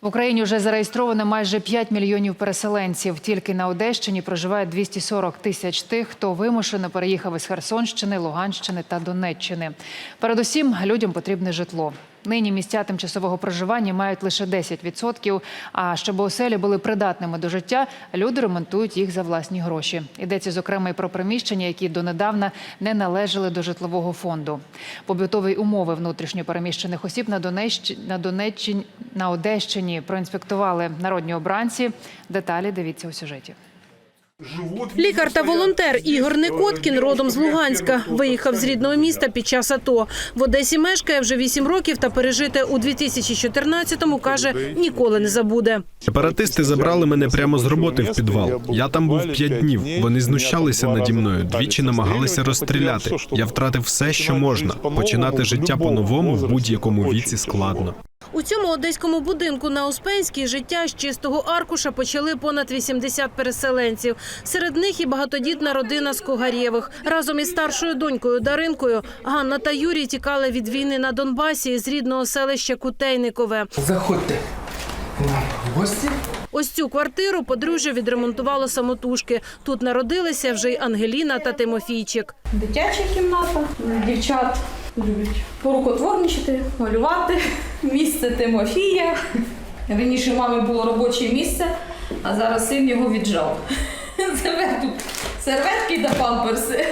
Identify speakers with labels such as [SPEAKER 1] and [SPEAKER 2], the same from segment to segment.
[SPEAKER 1] В Україні вже зареєстровано майже 5 мільйонів переселенців. Тільки на Одещині проживає 240 тисяч тих, хто вимушено переїхав із Херсонщини, Луганщини та Донеччини. Передусім, людям потрібне житло. Нині місця тимчасового проживання мають лише 10%, А щоб оселі були придатними до життя, люди ремонтують їх за власні гроші. Йдеться зокрема і про приміщення, які донедавна не належали до житлового фонду. Побутові умови внутрішньопереміщених осіб на Донеччині, на Донеччині, на Одещині проінспектували народні обранці. Деталі дивіться у сюжеті.
[SPEAKER 2] Лікар та волонтер Ігор Никоткін родом з Луганська. Виїхав з рідного міста під час АТО. В Одесі мешкає вже вісім років та пережити у 2014-му, каже, ніколи не забуде.
[SPEAKER 3] Сепаратисти забрали мене прямо з роботи в підвал. Я там був п'ять днів. Вони знущалися наді мною. Двічі намагалися розстріляти. Я втратив все, що можна. Починати життя по-новому в будь-якому віці складно.
[SPEAKER 2] У цьому одеському будинку на Успенській життя з чистого аркуша почали понад 80 переселенців. Серед них і багатодітна родина з Когарєвих. Разом із старшою донькою Даринкою Ганна та Юрій тікали від війни на Донбасі з рідного селища Кутейникове.
[SPEAKER 4] Заходьте в гості.
[SPEAKER 2] Ось цю квартиру подружжя відремонтувало самотужки. Тут народилися вже й Ангеліна та Тимофійчик.
[SPEAKER 5] Дитяча кімната. Дівчат люблять порукотворничати, малювати. Місце Тимофія. Раніше мами було робоче місце, а зараз син його віджав. Серветки та памперси.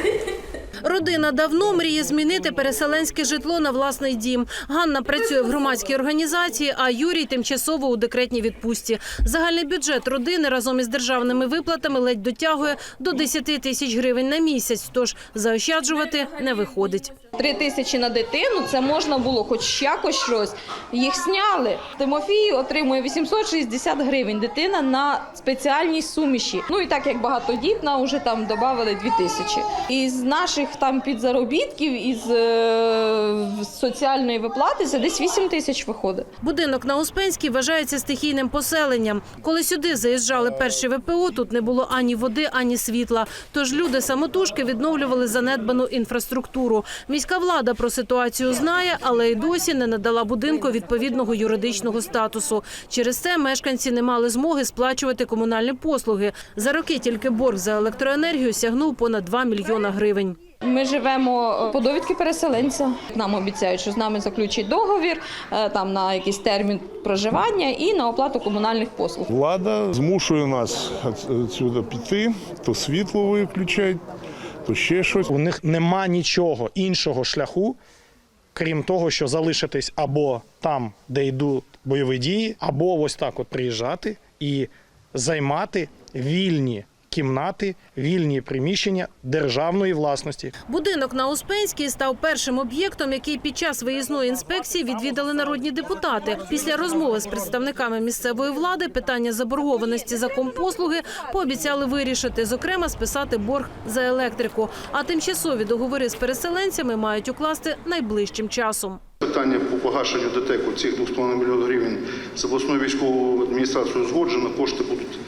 [SPEAKER 2] Родина давно мріє змінити переселенське житло на власний дім. Ганна працює в громадській організації, а Юрій тимчасово у декретній відпустці. Загальний бюджет родини разом із державними виплатами ледь дотягує до 10 тисяч гривень на місяць. Тож заощаджувати не виходить.
[SPEAKER 5] Три тисячі на дитину це можна було хоч якось щось. Їх зняли. Тимофій отримує 860 гривень. Дитина на спеціальній суміші. Ну і так як багатодітна, вже там додали 2 тисячі. Із наших там підзаробітків, із е, соціальної виплати, це десь 8 тисяч виходить.
[SPEAKER 2] Будинок на Успенській вважається стихійним поселенням. Коли сюди заїжджали перші ВПО, тут не було ані води, ані світла. Тож люди самотужки відновлювали занедбану інфраструктуру. Міська влада про ситуацію знає, але й досі не надала будинку відповідного юридичного статусу. Через це мешканці не мали змоги сплачувати комунальні послуги. За роки тільки борг за електроенергію сягнув понад 2 мільйона гривень.
[SPEAKER 5] Ми живемо по довідки переселенця. Нам обіцяють, що з нами заключать договір е, там на якийсь термін проживання і на оплату комунальних послуг.
[SPEAKER 6] Влада змушує нас відсюди піти, то світло виключать, то ще щось.
[SPEAKER 7] У них нема нічого іншого шляху, крім того, що залишитись або там, де йдуть бойові дії, або ось так от приїжджати і займати вільні кімнати, вільні приміщення державної власності.
[SPEAKER 2] Будинок на Успенській став першим об'єктом, який під час виїзної інспекції відвідали народні депутати. Після розмови з представниками місцевої влади питання заборгованості за компослуги пообіцяли вирішити, зокрема, списати борг за електрику. А тимчасові договори з переселенцями мають укласти найближчим часом.
[SPEAKER 8] Питання по погашенню ДТЕКу цих 2,5 мільйонів гривень з обласною військовою адміністрацією узгоджено, кошти будуть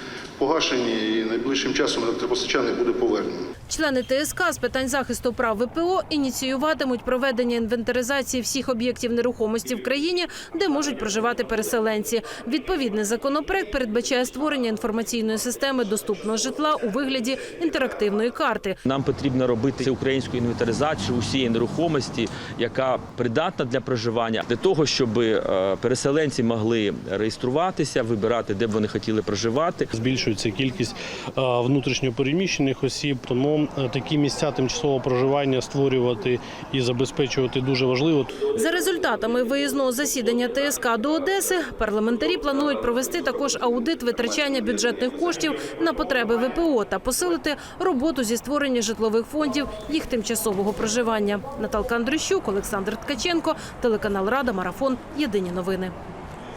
[SPEAKER 8] погашені і найближчим часом електропостачання буде повернено.
[SPEAKER 2] Члени ТСК з питань захисту прав ВПО ініціюватимуть проведення інвентаризації всіх об'єктів нерухомості в країні, де можуть проживати переселенці. Відповідний законопроект передбачає створення інформаційної системи доступного житла у вигляді інтерактивної карти.
[SPEAKER 9] Нам потрібно робити українську інвентаризацію усієї нерухомості, яка придатна для проживання, для того, щоб е, переселенці могли реєструватися, вибирати, де б вони хотіли проживати.
[SPEAKER 10] збільшується кількість е, внутрішньопереміщених осіб. Тому е, такі місця тимчасового проживання створювати і забезпечувати дуже важливо.
[SPEAKER 2] За результатами виїзного засідання ТСК до Одеси парламентарі планують провести також аудит витрачання бюджетних коштів на потреби ВПО та посилити роботу зі створення житлових фондів їх тимчасового проживання. Наталка Андрющук, Олександр Ткаченко, телеканал Рада, марафон. Єдині новини.